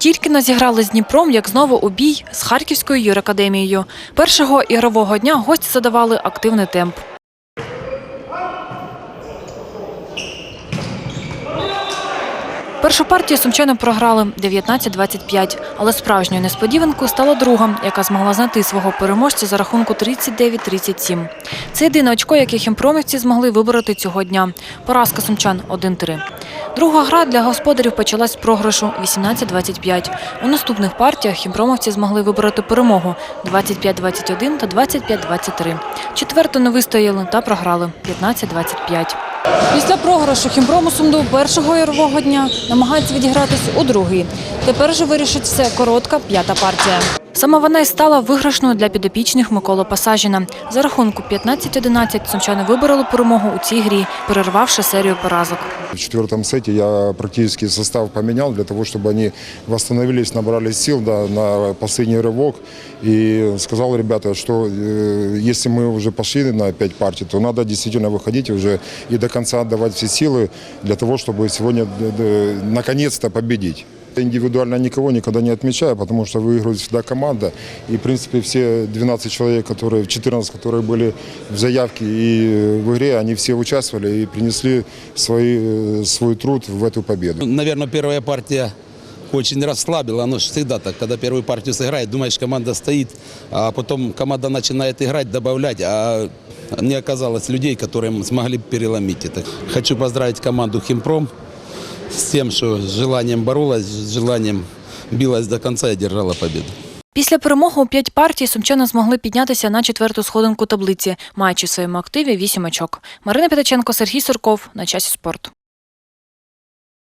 Тільки не зіграли з Дніпром, як знову у бій з Харківською юракадемією. Першого ігрового дня гості задавали активний темп. Першу партію сумчани програли 19-25, але справжньою несподіванкою стала друга, яка змогла знайти свого переможця за рахунку 39-37. Це єдине очко, яке хімпромівці змогли вибороти цього дня. Поразка сумчан 1-3. Друга гра для господарів почалась з програшу 18-25. У наступних партіях хімпромовці змогли вибороти перемогу 25-21 та 25-23. Четверту не вистояли та програли 15-25. Після програшу хімпрому Сумду першого ігрового дня намагається відігратись у другий. Тепер же вирішить все коротка п'ята партія. Саме вона й стала виграшною для підопічних Миколи Пасажіна. За рахунку 15-11 сумчани вибороли перемогу у цій грі, перервавши серію поразок. В четвертом сете я практически состав поменял для того, чтобы они восстановились, набрали сил да, на последний рывок. И сказал ребята, что э, если мы уже пошли на 5 партий, то надо действительно выходить уже и до конца отдавать все силы для того, чтобы сегодня э, э, наконец-то победить. Индивидуально никого никогда не отмечаю, потому что выигрывает всегда команда. И, в принципе, все 12 человек, которые, 14, которые были в заявке и в игре, они все участвовали и принесли свои, э, свой труд в эту победу. Наверное, первая партия очень расслабила. Оно же всегда так, когда первую партию сыграет, думаешь, команда стоит, а потом команда начинает играть, добавлять, а не оказалось людей, которые смогли переломить это. Хочу поздравить команду «Химпром» с тем, что с желанием боролась, с желанием билась до конца и держала победу. Після перемоги у п'ять партій сумчани змогли піднятися на четверту сходинку таблиці, маючи в своєму активі вісім очок. Марина П'ятаченко, Сергій Сурков. На часі спорту.